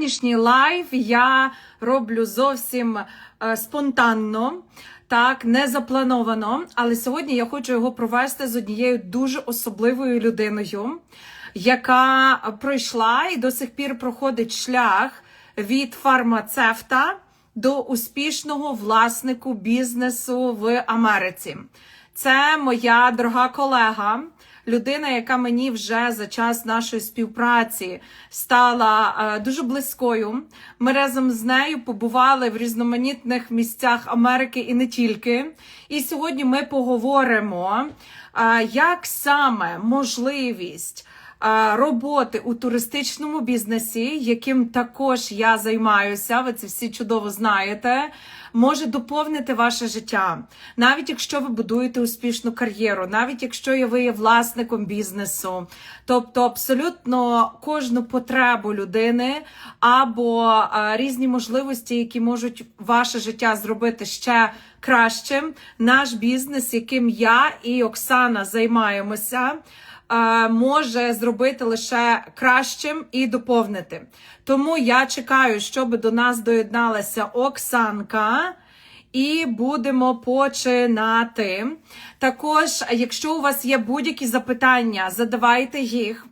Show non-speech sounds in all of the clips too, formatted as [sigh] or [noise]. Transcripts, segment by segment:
Сьогоднішній лайв я роблю зовсім е, спонтанно, так, не заплановано. Але сьогодні я хочу його провести з однією дуже особливою людиною, яка пройшла і до сих пір проходить шлях від фармацевта до успішного власнику бізнесу в Америці. Це моя дорога колега, людина, яка мені вже за час нашої співпраці стала е, дуже близькою. Ми разом з нею побували в різноманітних місцях Америки і не тільки. І сьогодні ми поговоримо, е, як саме можливість. е, Роботи у туристичному бізнесі, яким також я займаюся, ви це всі чудово знаєте, може доповнити ваше життя. Навіть якщо ви будуєте успішну кар'єру, навіть якщо ви є власником бізнесу, тобто абсолютно кожну потребу людини або е, різні можливості, які можуть ваше життя зробити ще кращим. Наш бізнес, яким я і Оксана займаємося може зробити лише кращим і доповнити. Тому я чекаю, щоб до нас доєдналася Оксанка. І будемо починати. Також, якщо у вас є будь-які запитання, задавайте їх.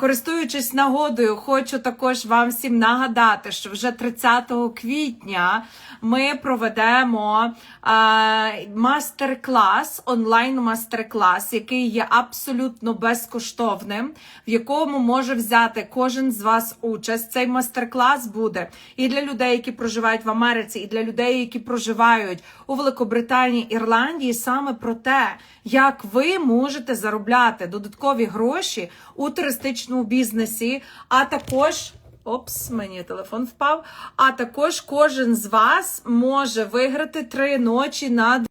Користуючись нагодою, хочу також вам всім нагадати, що вже 30 квітня ми проведемо мастер-клас, онлайн-мастер-клас, який є абсолютно безкоштовним, в якому може взяти кожен з вас участь. Цей мастер-клас буде і для людей, які проживають в Америці, і для людей, які проживають у Великобританії, Ірландії, саме про те, як ви можете заробляти додаткові гроші у туристичному бізнесі, а також. Опс, мені телефон впав. А також кожен з вас може виграти три ночі на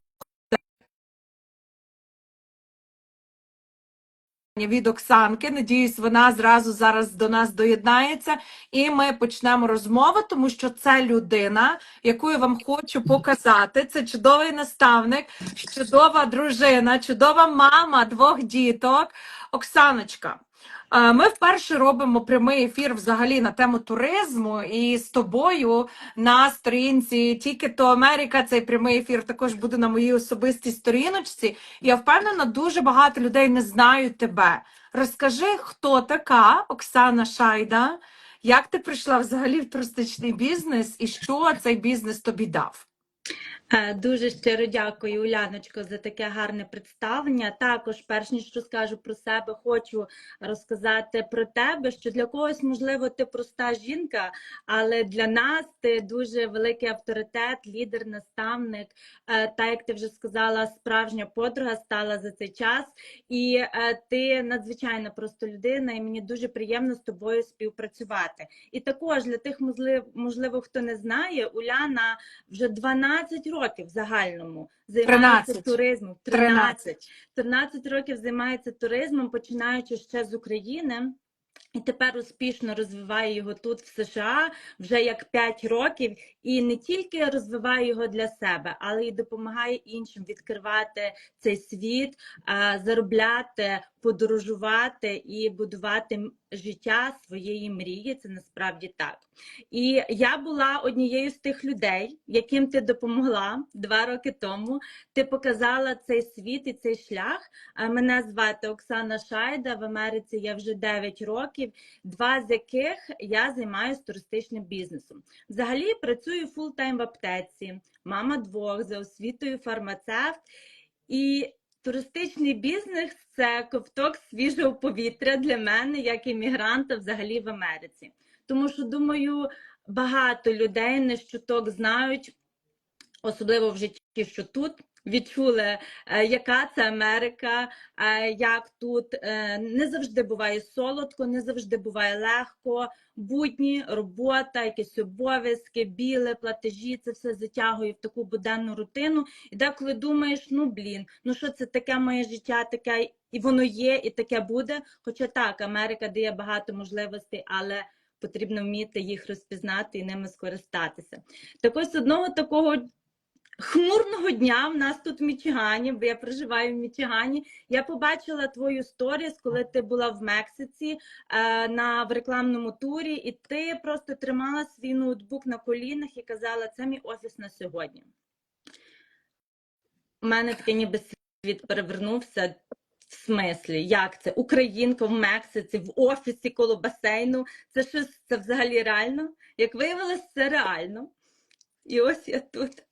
від Оксанки. Надіюсь, вона зразу зараз до нас доєднається, і ми почнемо розмову, тому що це людина, яку я вам хочу показати. Це чудовий наставник, чудова дружина, чудова мама двох діток. Оксаночка. Ми вперше робимо прямий ефір взагалі на тему туризму, і з тобою на сторінці Тільки то Америка. Цей прямий ефір також буде на моїй особистій сторіночці. Я впевнена, дуже багато людей не знають тебе. Розкажи, хто така Оксана Шайда, як ти прийшла взагалі в туристичний бізнес і що цей бізнес тобі дав? Е, Дуже щиро дякую, Уляночко, за таке гарне представлення. Також, перш ніж розкажу про себе, хочу розказати про тебе, що для когось, можливо, ти проста жінка, але для нас ти дуже великий авторитет, лідер, наставник. Е, Та, як ти вже сказала, справжня подруга стала за цей час. І е, ти надзвичайно просто людина, і мені дуже приємно з тобою співпрацювати. І також для тих, можливо хто не знає, Уляна вже 12 років в загальному займається 13. туризмом. 13. 13. 13 років займається туризмом, починаючи ще з України. І тепер успішно розвиває його тут, в США, вже як 5 років, і не тільки розвиває його для себе, але й допомагає іншим відкривати цей світ, заробляти, подорожувати і будувати життя своєї мрії. Це насправді так. І я була однією з тих людей, яким ти допомогла два роки тому. Ти показала цей світ і цей шлях. Мене звати Оксана Шайда. В Америці я вже 9 років, два з яких я займаюся туристичним бізнесом. Взагалі працюю фултайм в аптеці, мама двох за освітою фармацевт. І туристичний бізнес це ковток свіжого повітря для мене, як іммігранта взагалі в Америці. Тому що, думаю, багато людей не щуток знають, особливо в житті, що тут. Відчули, е, яка це Америка, е, як тут е, не завжди буває солодко, не завжди буває легко. Будні, робота, якісь обов'язки, біле, платежі, це все затягує в таку буденну рутину. І деколи думаєш, ну блін, ну що це таке моє життя, таке і воно є, і таке буде. Хоча так, Америка дає багато можливостей, але потрібно вміти їх розпізнати і ними скористатися. Так ось одного такого хмурного дня в нас тут в Мічигані, бо я проживаю в Мічигані. Я побачила твою сторіс, коли ти була в Мексиці е, на в рекламному турі, і ти просто тримала свій ноутбук на колінах і казала, це мій офіс на сьогодні. У мене таке ніби світ перевернувся. В смислі, як це? Українка в Мексиці, в офісі коло басейну. Це щось це взагалі реально? Як виявилось, це реально. І ось я тут.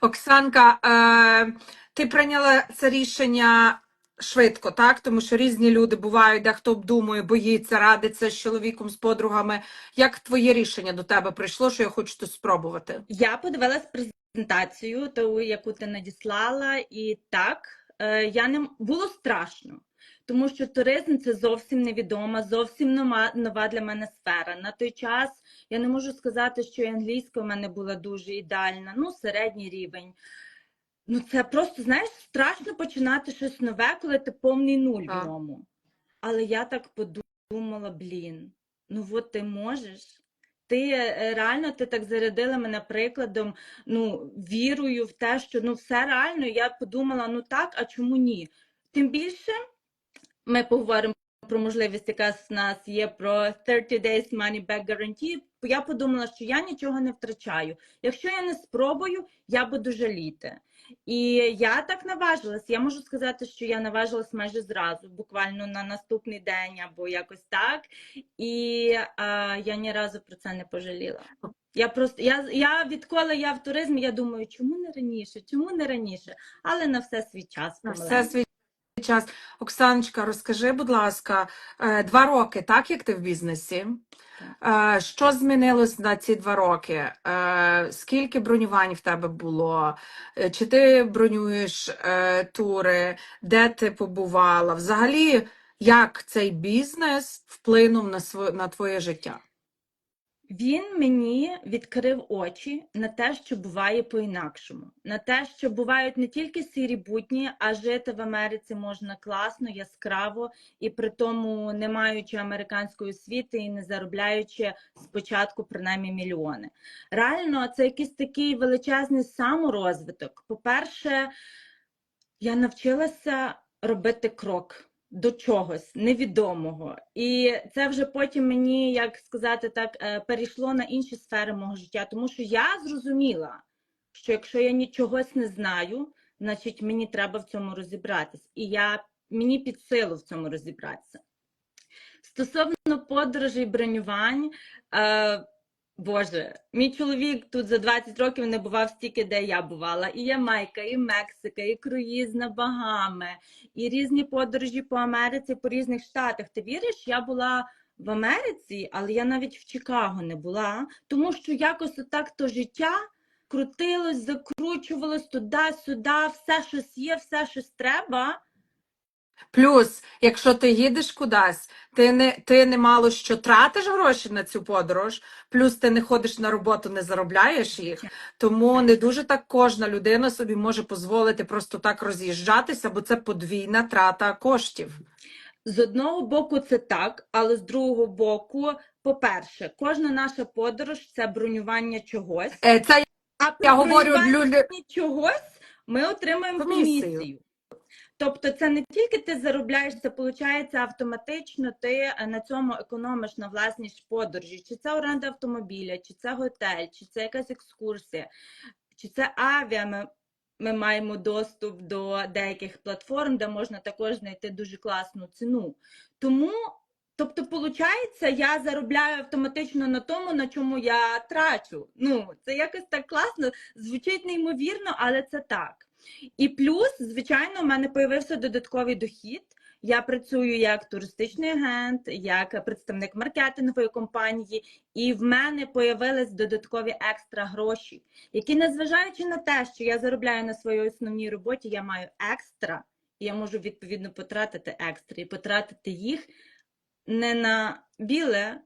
Оксанка, е, ти прийняла це рішення швидко, так? Тому що різні люди бувають, де хто обдумує, боїться, радиться з чоловіком, з подругами. Як твоє рішення до тебе прийшло, що я хочу тут спробувати? Я подивилась презентацію, ту, яку ти надіслала, і так, е, я не було страшно, тому що туризм це зовсім невідома, зовсім нова, нова для мене сфера. На той час я не можу сказати, що і англійська у мене була дуже ідеальна, ну, середній рівень. Ну, це просто, знаєш, страшно починати щось нове, коли ти повний нуль в ньому. Але я так подумала, блін, ну от ти можеш. Ти е, реально ти так зарядила мене прикладом, ну, вірою в те, що ну все реально. Я подумала, ну так, а чому ні? Тим більше ми поговоримо про можливість, яка в нас є про 30 days money back guarantee. Я подумала, що я нічого не втрачаю. Якщо я не спробую, я буду жаліти. І я так наважилась. Я можу сказати, що я наважилась майже зразу, буквально на наступний день або якось так. І а, я ні разу про це не пожаліла. Я просто я, я відколи я в туризмі, я думаю, чому не раніше, чому не раніше, але на все свій час. На все свій час. Оксаночка, розкажи, будь ласка, е, два роки, так, як ти в бізнесі? Е, Що змінилось на ці два роки? Е, Скільки бронювань в тебе було? Чи ти бронюєш тури? Де ти побувала? Взагалі, як цей бізнес вплинув на сво- на твоє життя? Він мені відкрив очі на те, що буває по-інакшому, на те, що бувають не тільки сірі будні, а жити в Америці можна класно, яскраво і при тому не маючи американської освіти і не заробляючи спочатку принаймні мільйони. Реально, це якийсь такий величезний саморозвиток. По-перше, я навчилася робити крок до чогось невідомого. І це вже потім мені, як сказати так, е, перейшло на інші сфери мого життя, тому що я зрозуміла, що якщо я нічогось не знаю, значить мені треба в цьому розібратись. І я, мені під силу в цьому розібратися. Стосовно подорожей бронювань, е, Боже, мій чоловік тут за 20 років не бував стільки, де я бувала. І Ямайка, і Мексика, і круїз на Багами, і різні подорожі по Америці, по різних штатах. Ти віриш, я була в Америці, але я навіть в Чикаго не була, тому що якось отак то життя крутилось, закручувалось туди-сюди, все щось є, все щось треба. Плюс, якщо ти їдеш кудись, ти не, ти не мало що тратиш гроші на цю подорож, плюс ти не ходиш на роботу, не заробляєш їх. Тому не дуже так кожна людина собі може дозволити просто так роз'їжджатися, бо це подвійна трата коштів. З одного боку, це так, але з другого боку, по-перше, кожна наша подорож це бронювання чогось. Е, Це А я говорю для чогось ми отримаємо Комісію. комісію. Тобто, це не тільки ти заробляєш, це виходить автоматично. Ти е, на цьому економиш на власній ж подорожі. Чи це оренда автомобіля, чи це готель, чи це якась екскурсія, чи це авіа. Ми маємо доступ до деяких платформ, де можна також знайти дуже класну ціну. Тому, тобто, виходить, я заробляю автоматично на тому, на чому я трачу. Ну, це якось так класно, звучить неймовірно, але це так. І плюс, звичайно, у мене появився додатковий дохід. Я працюю як туристичний агент, як представник маркетингової компанії, і в мене появились додаткові екстра гроші, які, незважаючи на те, що я заробляю на своїй основній роботі, я маю екстра, і я можу відповідно потратити екстра і потратити їх не на біле,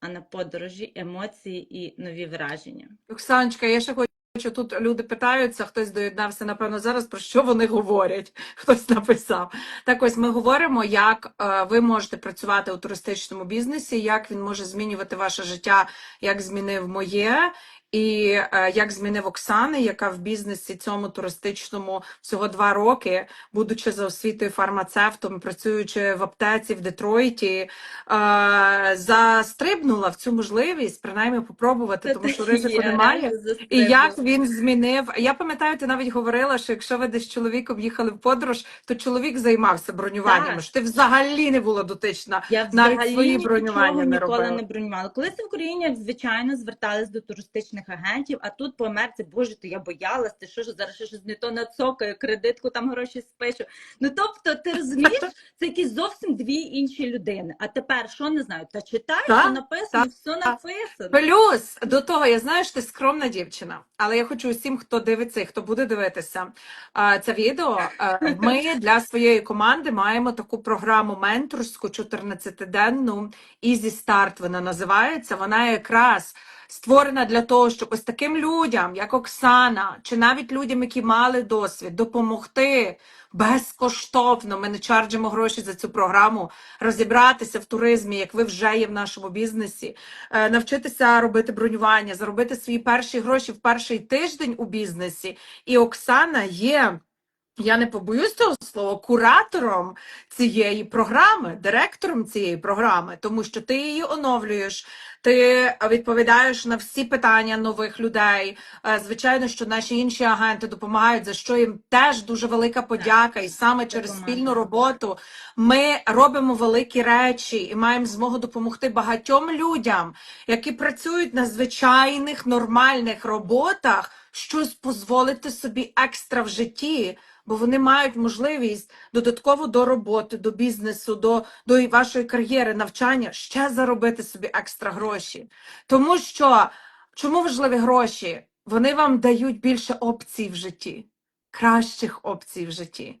а на подорожі, емоції і нові враження. Оксаночка, я ще хочу. Тут люди питаються, хтось доєднався, напевно, зараз про що вони говорять. [laughs] Хтось написав. Так ось ми говоримо, як е, ви можете працювати у туристичному бізнесі, як він може змінювати ваше життя, як змінив моє. І е, як змінив Оксани, яка в бізнесі цьому туристичному всього два роки, будучи за освітою фармацевтом, працюючи в аптеці в Детройті, е, застрибнула в цю можливість принаймні попробувати, тому що ризику немає. І як він змінив. Я пам'ятаю, ти навіть говорила, що якщо ви десь з чоловіком їхали в подорож, то чоловік займався бронюванням. Так. Що ти взагалі не була дотична. Я навіть взагалі свої бронювання не ніколи не бронювала. Колись в Україні, звичайно, звертались до туристичних агентів, а тут по Америці, боже, то я боялась, ти що ж зараз щось не то нацокаю, кредитку там гроші спишу. Ну тобто, ти розумієш, це якісь зовсім дві інші людини. А тепер що не знаю? Та читай, що написано, все написано. Плюс до того, я знаю, що ти скромна дівчина, але я хочу усім, хто дивиться і хто буде дивитися це відео. Ми для своєї команди маємо таку програму менторську 14-денну Easy Start Вона називається. Вона якраз створена для того, щоб ось таким людям, як Оксана, чи навіть людям, які мали досвід, допомогти безкоштовно. Ми не чарджимо гроші за цю програму. Розібратися в туризмі, як ви вже є в нашому бізнесі, е, навчитися робити бронювання, заробити свої перші гроші в перший тиждень у бізнесі. І Оксана є. Я не побоюсь цього слова, куратором цієї програми, директором цієї програми, тому що ти її оновлюєш, ти відповідаєш на всі питання нових людей. Е, Звичайно, що наші інші агенти допомагають, за що їм теж дуже велика подяка. І саме через спільну роботу ми робимо великі речі і маємо змогу допомогти багатьом людям, які працюють на звичайних нормальних роботах, щось дозволити собі екстра в житті. Бо вони мають можливість додатково до роботи, до бізнесу, до, до вашої кар'єри, навчання ще заробити собі екстра гроші. Тому що чому важливі гроші? Вони вам дають більше опцій в житті, кращих опцій в житті.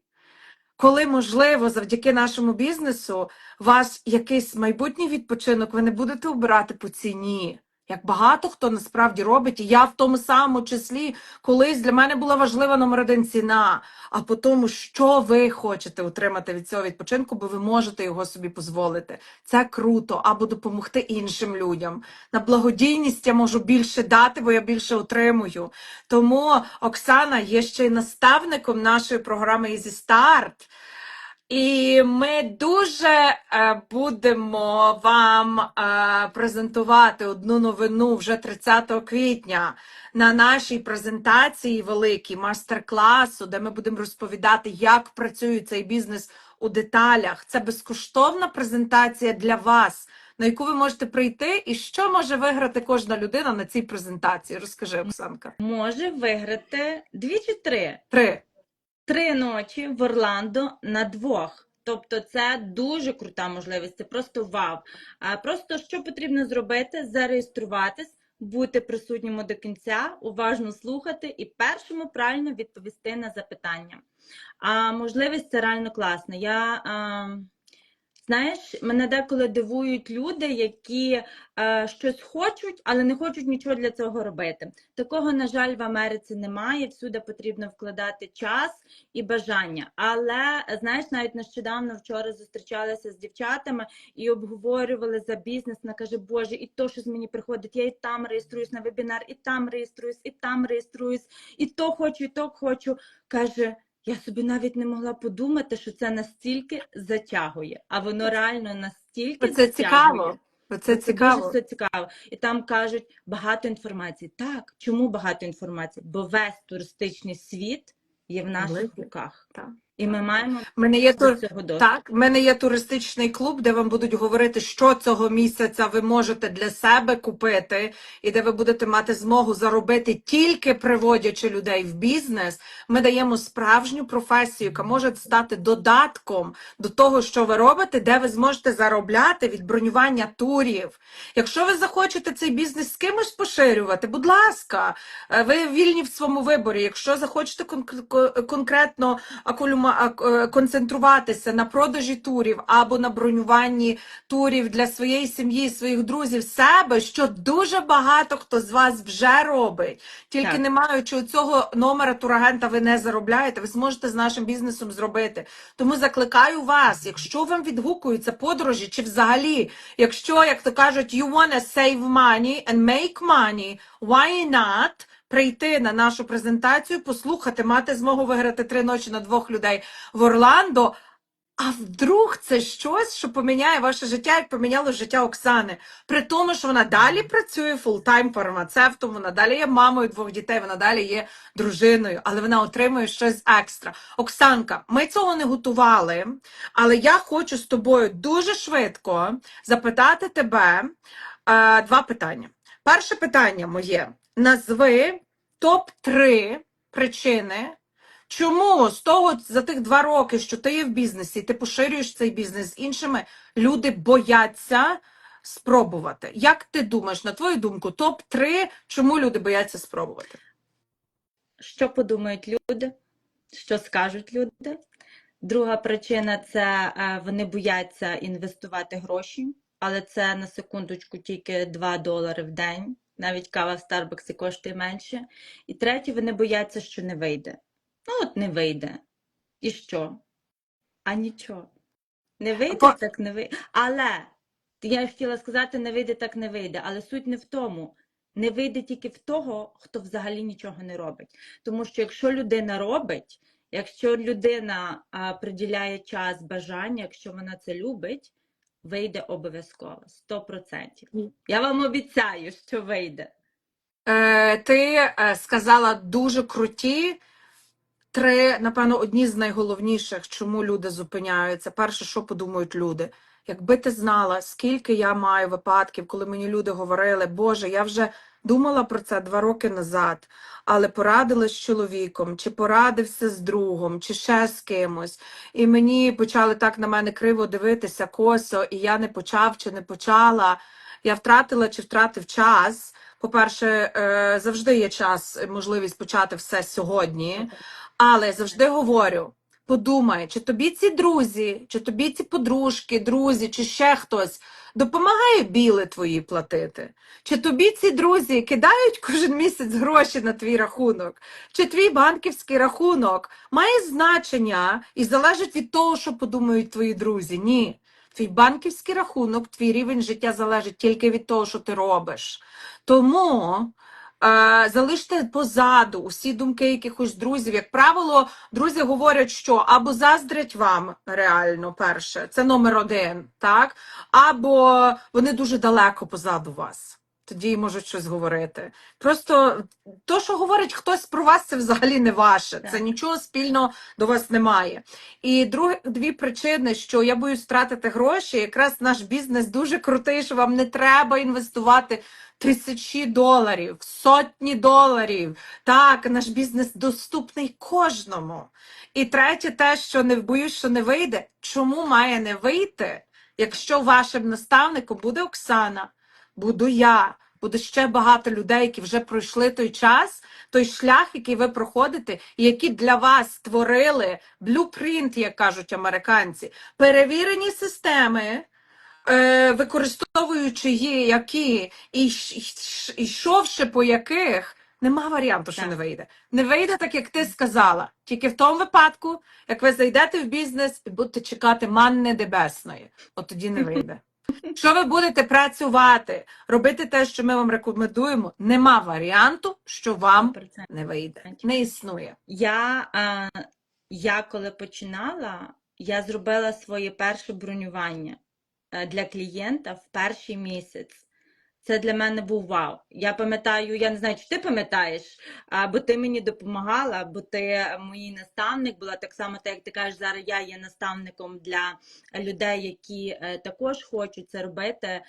Коли можливо, завдяки нашому бізнесу, у вас якийсь майбутній відпочинок, ви не будете обирати по ціні. Як багато хто насправді робить, і я в тому самому числі, колись для мене була важлива номер один ціна, а по тому, що ви хочете отримати від цього відпочинку, бо ви можете його собі дозволити. Це круто, або допомогти іншим людям. На благодійність я можу більше дати, бо я більше отримую. Тому Оксана є ще й наставником нашої програми Easy Start. І ми дуже е, будемо вам е, презентувати одну новину вже 30 квітня на нашій презентації великій мастер-класу, де ми будемо розповідати, як працює цей бізнес у деталях. Це безкоштовна презентація для вас, на яку ви можете прийти, і що може виграти кожна людина на цій презентації. Розкажи, Оксанка. Може виграти дві чи три. Три. Три ночі в Орландо на двох. Тобто це дуже крута можливість, це просто вау. Просто що потрібно зробити? Зареєструватись, бути присутніми до кінця, уважно слухати і першому правильно відповісти на запитання. А можливість це реально класна. Я а, знаєш, мене деколи дивують люди, які е, щось хочуть, але не хочуть нічого для цього робити. Такого, на жаль, в Америці немає. Всюди потрібно вкладати час і бажання. Але знаєш, навіть нещодавно вчора зустрічалася з дівчатами і обговорювали за бізнес. Вона каже, Боже, і то щось мені приходить. Я і там реєструюсь на вебінар, і там реєструюсь, і там реєструюсь, і то хочу, і то хочу. каже. Я собі навіть не могла подумати, що це настільки затягує, а воно реально настільки Це затягує. цікаво. Це Це цікаво. дуже все цікаво. І там кажуть багато інформації. Так, чому багато інформації? Бо весь туристичний світ є в наших Великий. руках. Так. І ми маємо мене є тур... Так, в мене є туристичний клуб, де вам будуть говорити, що цього місяця ви можете для себе купити, і де ви будете мати змогу заробити тільки приводячи людей в бізнес. Ми даємо справжню професію, яка може стати додатком до того, що ви робите, де ви зможете заробляти від бронювання турів. Якщо ви захочете цей бізнес з кимось поширювати, будь ласка, е, ви вільні в своєму виборі. Якщо захочете кон- кон- конкретно акулюма- е, концентруватися на продажі турів або на бронюванні турів для своєї сім'ї, своїх друзів, себе, що дуже багато хто з вас вже робить. Тільки Так. не маючи цього номера турагента, ви не заробляєте. Ви зможете з нашим бізнесом зробити. Тому закликаю вас, якщо вам відгукуються подорожі, чи взагалі, якщо, як то кажуть, you wanna save money and make money, why not? Прийти на нашу презентацію, послухати, мати змогу виграти три ночі на двох людей в Орландо. А вдруг це щось, що поміняє ваше життя, як поміняло життя Оксани. При тому, що вона далі працює фултайм фармацевтом, вона далі є мамою двох дітей, вона далі є дружиною, але вона отримує щось екстра. Оксанка, ми цього не готували, але я хочу з тобою дуже швидко запитати тебе е, два питання. Перше питання моє: назви топ-3 причини. Чому з того за тих два роки, що ти є в бізнесі, ти поширюєш цей бізнес з іншими, люди бояться спробувати? Як ти думаєш, на твою думку, топ 3 чому люди бояться спробувати? Що подумають люди? Що скажуть люди? Друга причина це е, вони бояться інвестувати гроші, але це на секундочку тільки 2 долари в день. Навіть кава в Старбаксі коштує менше. І третє, вони бояться, що не вийде. Ну, от не вийде. І що? А нічого. Не вийде, По- так не вийде. Але я хотіла сказати, не вийде, так не вийде. Але суть не в тому. Не вийде тільки в того, хто взагалі нічого не робить. Тому що якщо людина робить, якщо людина а, приділяє час, бажання, якщо вона це любить, вийде обов'язково, 100%. Я вам обіцяю, що вийде. Е, ти е, сказала дуже круті. Три, напевно, одні з найголовніших, чому люди зупиняються. Перше, що подумають люди. Якби ти знала, скільки я маю випадків, коли мені люди говорили, Боже, я вже думала про це два роки назад, але порадилась з чоловіком, чи порадився з другом, чи ще з кимось. І мені почали так на мене криво дивитися, косо, і я не почав чи не почала. Я втратила чи втратив час. По-перше, е, завжди є час, е, можливість почати все сьогодні. Але завжди говорю: подумай, чи тобі ці друзі, чи тобі ці подружки, друзі, чи ще хтось допомагає біли твої платити? Чи тобі ці друзі кидають кожен місяць гроші на твій рахунок? Чи твій банківський рахунок має значення і залежить від того, що подумають твої друзі? Ні. Твій банківський рахунок, твій рівень життя залежить тільки від того, що ти робиш. Тому залиште позаду усі думки якихось друзів. Як правило, друзі говорять, що або заздрять вам реально перше, це номер один, так? Або вони дуже далеко позаду вас. Тоді можуть щось говорити. Просто то, що говорить хтось про вас, це взагалі не ваше. Це нічого спільного до вас немає. І другі дві причини, що я боюсь втратити гроші, якраз наш бізнес дуже крутий, що вам не треба інвестувати тисячі доларів, сотні доларів. Так, наш бізнес доступний кожному. І третє, те, що не боюсь, що не вийде. Чому має не вийти, якщо вашим наставником буде Оксана, буду я, буде ще багато людей, які вже пройшли той час, той шлях, який ви проходите, і які для вас створили блюпринт, як кажуть американці, перевірені системи. Е, використовуючи її, які і йш- йш- йшовши по яких, нема варіанту, що Так. не вийде. Не вийде так, як ти сказала. Тільки в тому випадку, як ви зайдете в бізнес і будете чекати манни небесної. От тоді не [laughs] вийде. Що ви будете працювати, робити те, що ми вам рекомендуємо, нема варіанту, що вам 100%. не вийде. Не існує. Я, е, я коли починала, я зробила своє перше бронювання е, для клієнта в перший місяць. Це для мене був вау. Я пам'ятаю, я не знаю, чи ти пам'ятаєш, бо ти мені допомагала, бо ти мій наставник була так само, так як ти кажеш, зараз я є наставником для людей, які е, також хочуть це робити.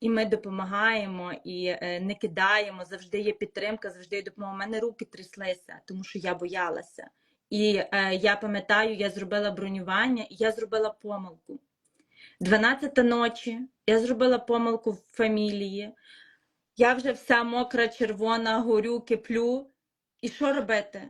І ми допомагаємо і е, не кидаємо. Завжди є підтримка, завжди є допомога. У мене руки тряслися, тому що я боялася. І е, я пам'ятаю, я зробила бронювання, і я зробила помилку. 12 ночі я зробила помилку в фамілії. Я вже вся мокра, червона, горю, киплю. І що робити?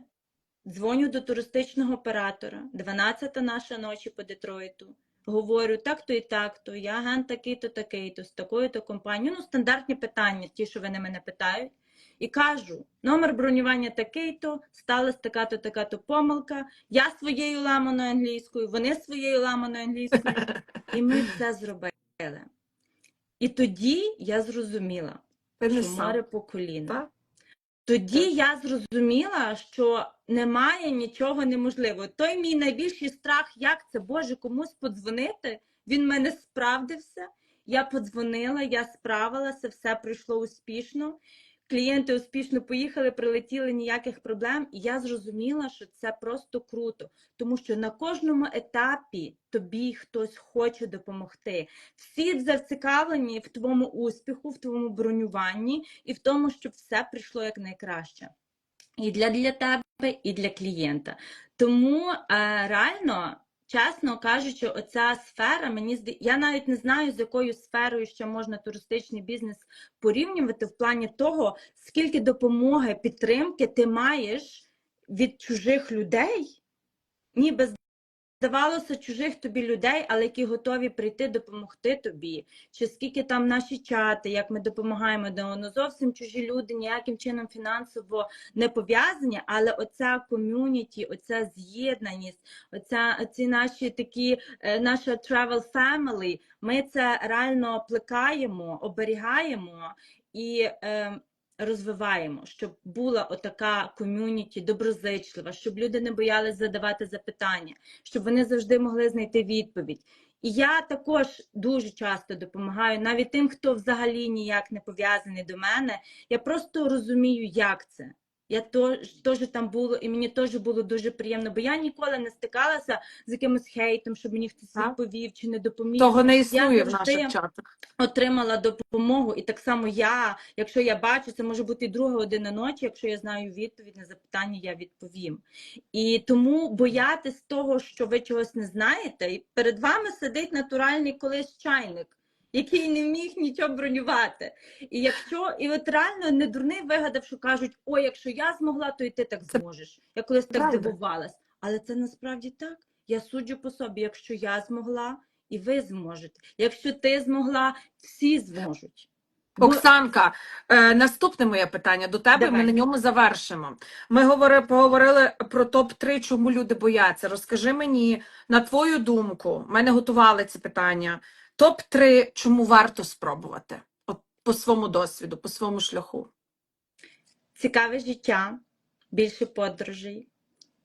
Дзвоню до туристичного оператора, 12-та наша ночі по Детройту. Говорю, так-то і так-то, я агент такий-то, такий-то, з такою-то компанією. Ну, стандартні питання, ті, що вони мене питають. І кажу, номер бронювання такий-то, сталася така-то, така-то помилка. Я своєю ламаною англійською, вони своєю ламаною англійською. [laughs] І ми це зробили. І тоді я зрозуміла, що море по коліна. Так? Тоді я зрозуміла, що немає нічого неможливого. Той мій найбільший страх, як це Боже, комусь подзвонити. Він мене справдився. Я подзвонила, я справилася, все пройшло успішно. Клієнти успішно поїхали, прилетіли ніяких проблем. І я зрозуміла, що це просто круто, тому що на кожному етапі тобі хтось хоче допомогти. Всі зацікавлені в твоєму успіху, в твоєму бронюванні і в тому, щоб все прийшло як найкраще. І для, для тебе, і для клієнта. Тому е, реально, чесно кажучи, оця сфера, мені я навіть не знаю, з якою сферою ще можна туристичний бізнес порівнювати в плані того, скільки допомоги, підтримки ти маєш від чужих людей, ніби здавалося чужих тобі людей, але які готові прийти допомогти тобі. Чи скільки там наші чати, як ми допомагаємо де воно зовсім чужі люди, ніяким чином фінансово не пов'язані, але оця ком'юніті, оця з'єднаність, оця оці наші такі, е, наша travel family, ми це реально плекаємо, оберігаємо і. Е, розвиваємо, щоб була отака ком'юніті доброзичлива, щоб люди не боялись задавати запитання, щоб вони завжди могли знайти відповідь. І я також дуже часто допомагаю навіть тим, хто взагалі ніяк не пов'язаний до мене. Я просто розумію, як це. Я теж теж там було, і мені теж було дуже приємно, бо я ніколи не стикалася з якимось хейтом, щоб мені хтось відповів чи не допоміг Того не існує в наших чатах. отримала допомогу, і так само я, якщо я бачу, це може бути і друга година ночі, якщо я знаю відповідь на запитання, я відповім. І тому боятись того, що ви чогось не знаєте, і перед вами сидить натуральний колись чайник. Який не міг нічого бронювати. І якщо, і от реально не дурний вигадав, що кажуть, ой, якщо я змогла, то і ти так зможеш. Я колись так правда. дивувалась. Але це насправді так. Я суджу по собі, якщо я змогла, і ви зможете. Якщо ти змогла, всі зможуть. Оксанка, е, наступне моє питання до тебе, Давай. ми на ньому завершимо. Ми говори, поговорили про топ-3, чому люди бояться. Розкажи мені, на твою думку, мене готували ці питання. Топ-3, чому варто спробувати? От по своєму досвіду, по своєму шляху. Цікаве життя, більше подорожей,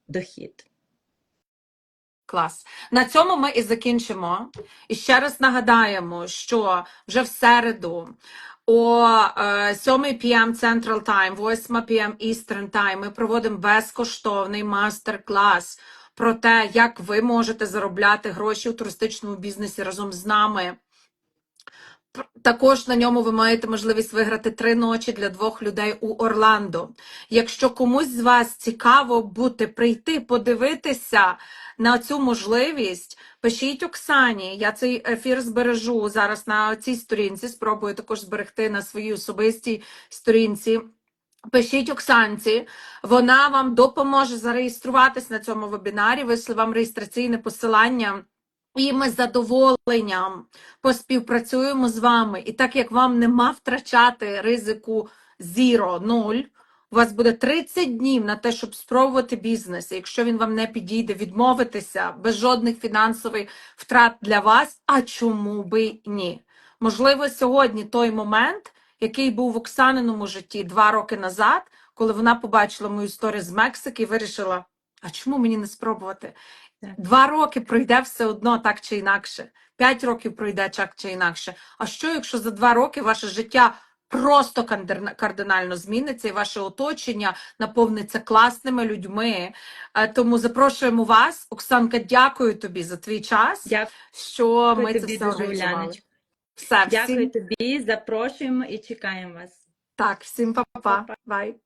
дохід. Клас. На цьому ми і закінчимо. І ще раз нагадаємо, що вже в середу о е, 7 p.m. Central Time, 8 p.m. Eastern Time ми проводимо безкоштовний мастер-клас про те, як ви можете заробляти гроші у туристичному бізнесі разом з нами. Також на ньому ви маєте можливість виграти три ночі для двох людей у Орландо. Якщо комусь з вас цікаво бути, прийти, подивитися на цю можливість, пишіть Оксані. Я цей ефір збережу зараз на цій сторінці. Спробую також зберегти на своїй особистій сторінці. Пишіть Оксанці, вона вам допоможе зареєструватись на цьому вебінарі, вийшли вам реєстраційне посилання. І ми з задоволенням поспівпрацюємо з вами. І так як вам нема втрачати ризику зіро, нуль, у вас буде 30 днів на те, щоб спробувати бізнес. І якщо він вам не підійде, відмовитися без жодних фінансових втрат для вас. А чому би ні? Можливо, сьогодні той момент, який був в Оксаниному житті два роки назад, коли вона побачила мою історію з Мексики і вирішила, а чому мені не спробувати? Два роки пройде все одно так чи інакше, п'ять років пройде так чи інакше. А що, якщо за два роки ваше життя просто кардинально зміниться і ваше оточення наповниться класними людьми? Е, Тому запрошуємо вас. Оксанка, дякую тобі за твій час, Дякую що ми це все організували. Все, Дякую всім тобі, запрошуємо і чекаємо вас. так, всім па-па. Па-па. Бай.